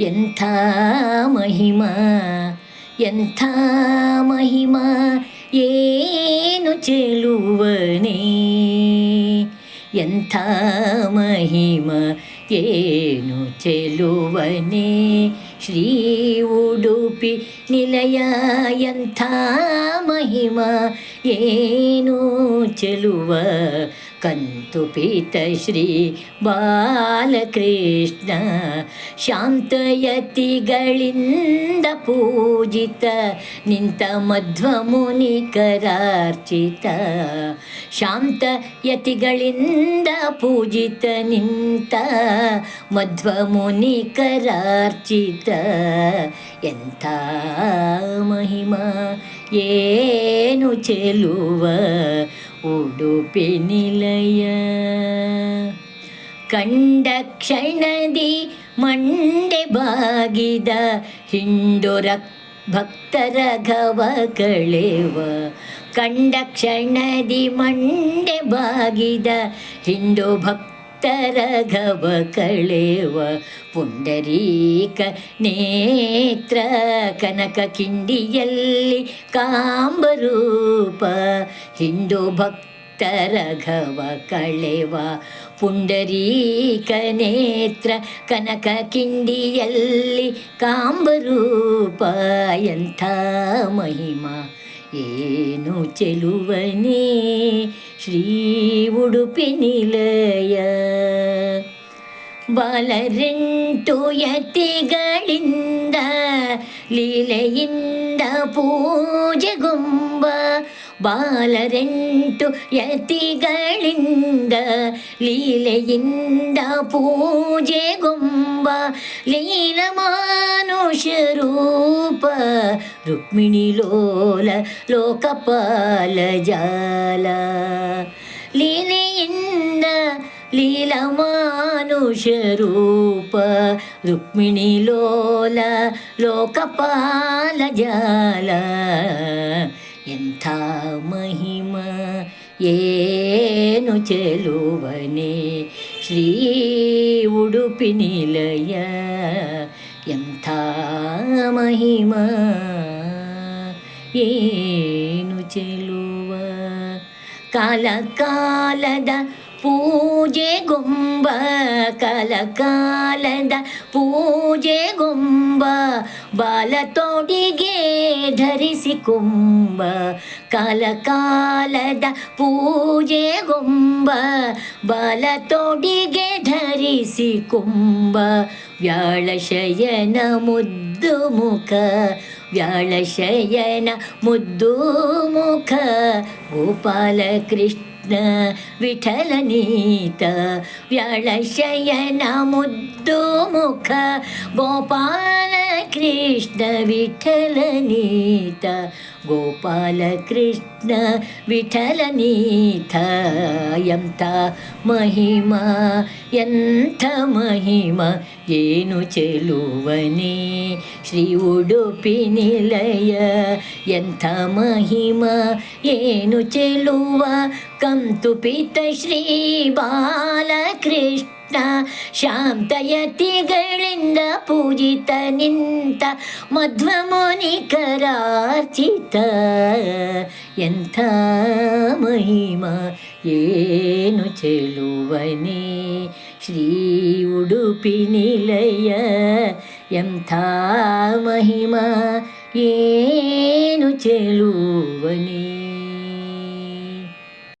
ಎಂಥ ಮಹಿಮ ಎಂಥ ಮಹಿಮ ಏನು ಚೆಲುವನೇ ಎಂಥ ಮಹಿಮ ಏನು ಚೆಲುವನೇ? ಶ್ರೀ ಉಡುಪಿ ನಿಲಯ ಎಂಥ ಮಹಿಮ? ಏನು ಚೆಲುವ? ಕಂತು ಪೀತ ಶ್ರೀ ಬಾಲಕೃಷ್ಣ ಶಾಂತಯತಿಗಳಿಂದ ಪೂಜಿತ, ನಿಂತ ಮಧ್ವ ಮುನಿಕರಾರ್ಚಿತ, ಶಾಂತಯತಿಗಳಿಂದ ಪೂಜಿತ, ನಿಂತ ಮಧ್ವ ಮುನಿಕರಾರ್ಚಿತ ಎಂಥ ಮಹಿಮಾ, ಏನು ಚೆಲುವ ಉಡುಪಿ ನಿಲಯ. ಕಂಡ ಕ್ಷಣದಿ ಮಂಡೆ ಬಾಗಿದ ಹಿಂಡುರ ಭಕ್ತರ ಘವ ಕಳೆವ. ಕಂಡ ಕ್ಷಣದಿ ಮಂಡೆ ಬಾಗಿದ ಹಿಂಡು ಭಕ್ತರ ಘವ ಕಳೆವ ಪುಂಡರೀಕ ನೇತ್ರ ಕನಕ ಕಿಂಡಿಯಲ್ಲಿ ಕಾಂಬರೂಪ ಹಿಂಡು ಭಕ್ತ ರಘವ ಕಳೆವ ಪುಂಡರೀಕ ನೇತ್ರ ಕನಕ ಕಿಂಡಿಯಲ್ಲಿ ಕಾಂಬರೂಪ ಎಂಥ ಮಹಿಮ ಏನು ಚೆಲುವನೇ ಶ್ರೀ ಉಡುಪಿ ನಿಲಯ ಬಾಲರೆಂಟು ಯತಿಗಳಿಂದ ಲೀಲೆಯಿಂದ ಪೂಜೆಗುಂಬ ಬಾಲರೆಂಟು ಯತಿಗಳಿಂದ ಲೀಲೆಯಿಂದ ಪೂಜೆಗುಂಬ ಲೀಲಮಾನುಷ ರೂಪ ರುಕ್ಮಿಣಿ ಲೋಲ ಲೋಕಪಾಲ ಜಾಲ ಲೀಲೆಯಿಂದ ಲೀಲಮಾನುಷ ರೂಪ ರುಕ್ಮಿಣಿ ಲೋಲ ಲೋಕಪಾಲ ಜಾಲ ಎಂಥ ಮಹಿಮ ಏನು ಚೆಲುವನೆ ಶ್ರೀ ಉಡುಪಿ ನಿಲಯ ಎಂಥ ಮಹಿಮ ಏನು ಚೆಲುವ ಕಾಲ ಕಾಲದ ಪೂಜೆಗೊಂಬ ಕಲಕಾಲದ ಬಾಲ ತೋಡಿಗೆ ಧರಿಸಿ ಕುಂಬ ಕಾಲ ಕಾಲದ ಪೂಜೆಗೊಂಬ ಬಾಲ ತೋಡಿಗೆ ಧರಿಸಿ ಕುಂಬ ವ್ಯಾಳ ಶಯನ ಮುದ್ದು ಮುಖ ವ್ಯಾಳ ಶಯನ ಮುದ್ದು ಮುಖ, ಗೋಪಾಲ రత్న విఠలనీత వ్యళశయన ముద్దు ముఖ గోపాల కృష్ణ విఠలనీత ವಿಠಲನೀತ ಗೋಪಾಲ ಕೃಷ್ಣ ವಿಠಲನೀತ ಎಂಥ ಮಹಿಮ ಎಂಥ ಮಹಿಮ ಏನು ಚೆಲುವನೇ ಶ್ರೀ ಉಡುಪಿ ನಿಲಯ ಎಂಥ ಮಹಿಮ ಏನು ಚೆಲುವ ಕಂತು ಪಿತ ಶ್ರೀ ಬಾಲಕೃಷ್ಣ ಶಾಂತಯತಿಗಳಿಂದ ಪೂಜಿತ ನಿಂತ ಮಧ್ವ ಮುನಿಕರಾರ್ಚಿತ ಎಂಥ ಮಹಿಮ ಏನು ಚೆಲುವನೇ ಶ್ರೀ ಉಡುಪಿ ನಿಲಯ ಎಂಥ ಮಹಿಮ ಏನು ಚೆಲುವನೇ